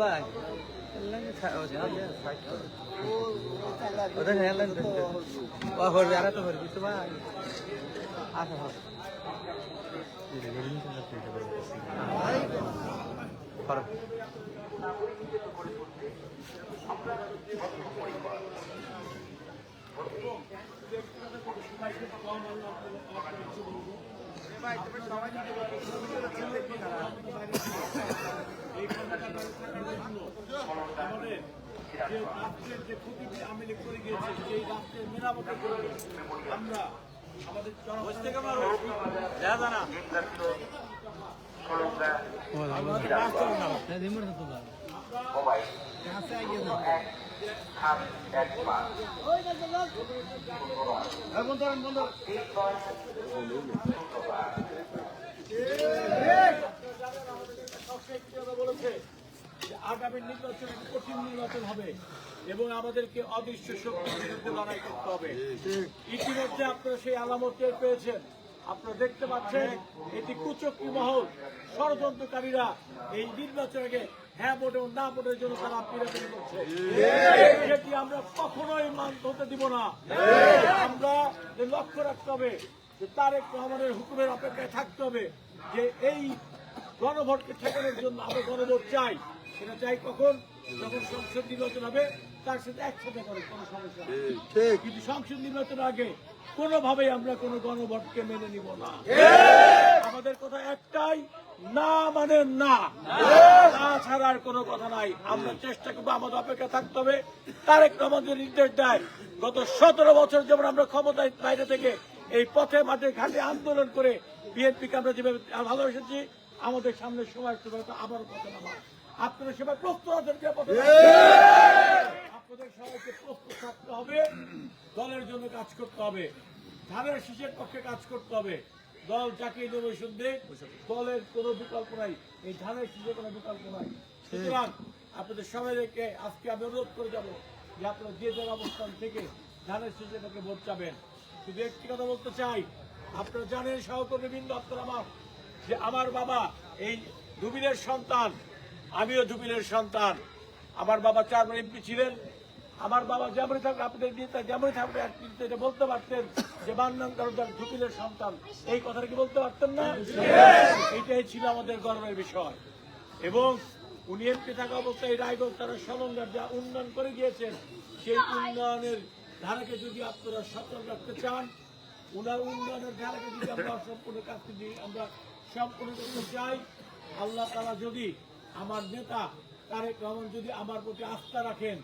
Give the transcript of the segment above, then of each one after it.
ভাই ওদের হেলেন ও হরবে আর তো হরবি তো ভাই। আচ্ছা ভাই করো আমাদের যে যে ক্ষতি আমি করে গিয়েছে আগামী নির্বাচন কঠিন নির্বাচন হবে এবং আমাদেরকে অদৃশ্য শক্তির বিরুদ্ধে লড়াই করতে হবে। ইতিমধ্যে আপনারা সেই আলামত পেয়েছেন। আপনারা দেখতে পাচ্ছেন এটি কুচক্রী মহল। ষড়যন্ত্রকারীরা এই নির্বাচনকে হ্যাঁ ভোট না ভোটের জন্য তারা পিরাপিরি করছে। এটি আমরা কখনোই মানত হতে দিব না। আমরা লক্ষ্য রাখতে হবে, যে তারেক রহমানের হুকুমের অপেক্ষায় থাকতে হবে, যে এই গণভোটকে ঠেকানোর জন্য আমরা গণভোট চাই। সেটা চাই কখন যখন সংসদ নির্বাচন হবে তার সাথে একসাথে করে কোনো সমস্যা কিন্তু সংসদ নির্বাচন আগে কোনোভাবেই আমরা কোনো গণভোটকে মেনে নিব না। আমাদের কথা একটাই না মানে না। না ছাড়ার কোনো কথা নাই। আমরা চেষ্টা করব আমাদের অপেক্ষা থাকতে হবে। তারেক রহমানের নির্দেশ দেয় গত সতেরো বছর যেমন আমরা ক্ষমতায় বাইরে থেকে এই পথে মাঠে ঘাটে আন্দোলন করে বিএনপিকে আমরা যেভাবে ভালোবেসেছি আমাদের সামনে সময় আবারও পথে নামা আপনারা সেবার প্রস্তুত আছেন আপনাদের সবাইকে প্রস্তুত থাকতে হবে। দলের জন্য কাজ করতে হবে। ধানের শীষের পক্ষে কাজ করতে হবে। দল যাকে দেয় দলের কোনো বিকল্প নাই। এই ধানের শীষের কোনো বিকল্প নাই। সুতরাং আপনাদের সবাইকে আজকে আমি অনুরোধ করে যাব যে আপনারা যে যার অবস্থান থেকে ধানের শীষের পক্ষে ভোট যাবেন শুধু একটি কথা বলতে চাই আপনারা জানেন সহকর্মীবৃন্দ আপনারা আমার যে আমার বাবা এই দুবিলের সন্তান। আমিও দুবিলের সন্তান। আমার বাবা চারবার এমপি ছিলেন। আমার বাবা যেমনই থাকবে আপনাদের নেতা যেমনই থাকবে এটা বলতে পারতেন যে বান্নান কারণ দুবিলের সন্তান। এই কথাটা কি বলতে পারতেন না? এটাই ছিল আমাদের গর্বের বিষয়। এবং উনি এমপি থাকা অবস্থায় রায়গঞ্জ তারা সলঙ্গার যা উন্নয়ন করে গিয়েছেন, সেই উন্নয়নের ধারাকে যদি আপনারা সচল রাখতে চান ওনার উন্নয়নের ধারাকে যদি আমরা সম্পূর্ণ কাজ যদি আমরা সম্পূর্ণ করতে চাই, আল্লাহ তারা যদি আমার নেতা তারেক রহমান যদি আমার প্রতি আস্থা রাখেন,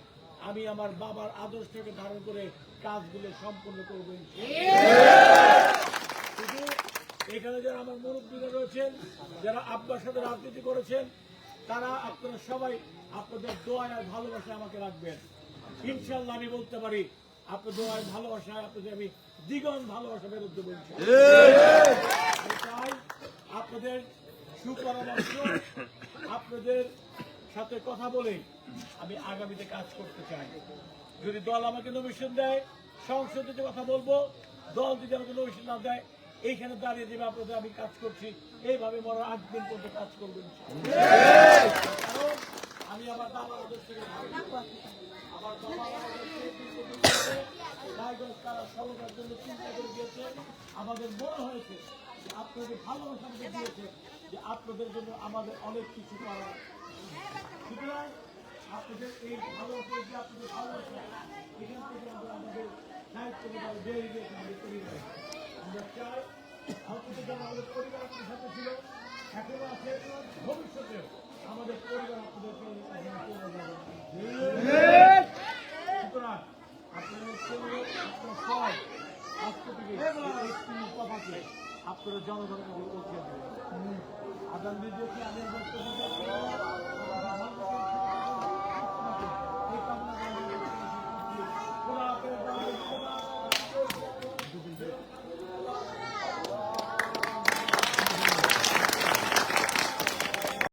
আমি আমার বাবার আদর্শকে ধারণ করে কাজগুলো সম্পূর্ণ করব এখানে যারা আমার মুরব্বীরা রয়েছেন, যারা আব্বার সাথে রাজনীতি করেছেন, তারা আপনারা সবাই আপনাদের দোয়ায় আর ভালোবাসায় আমাকে রাখবেন ইনশাল্লাহ আমি বলতে পারি, আপনার দোয়ায় ভালোবাসায় আপনাদের আমি দ্বিগুণ ভালোবাসা বেরোত ইনশাআল্লাহ। আপনাদের সুপরামর্শ আপনাদের সাথে কথা বলে আমি আগামীতে কাজ করতে চাই। যদি দল আমাকে নমিশন দেয়, সংসদে যে কথা বলব, দল যদি আমাকে নমিশন না দেয়, এইখানে দাঁড়িয়ে দেবে আপনাদের আমি কাজ করছি, এইভাবে মনে আট দিন পর্যন্ত কাজ করবেন আমি আমার বাবার থেকে আমার দিয়েছে আমাদের মনে হয়েছে যে আপনাদের ভালোবাসা আমাদের দিয়েছে যে আপনাদের জন্য আমাদের অনেক কিছু করা আছে। সুতরাং আপনাদের এই ভালোবাসা যে আপনাদের ভালোবাসা, এখান থেকে আমরা আমাদের দায়িত্ব বেরিয়ে গিয়েছে আমাদের পরিবার আমরা চাই আপনাদের যারা আমাদের পরিবার আপনাদের সাথে ছিল, এখনও আছে, ভবিষ্যতেও আমাদের পরিবার আপনাদেরকে সুতরাং আপনাদের জন্য আপনার সব আজকে থেকে এই একটি কথাকে আপনারা জনগণকে উঠিয়ে দেবেন আগামী ভিডিওটি আমি বক্তব্য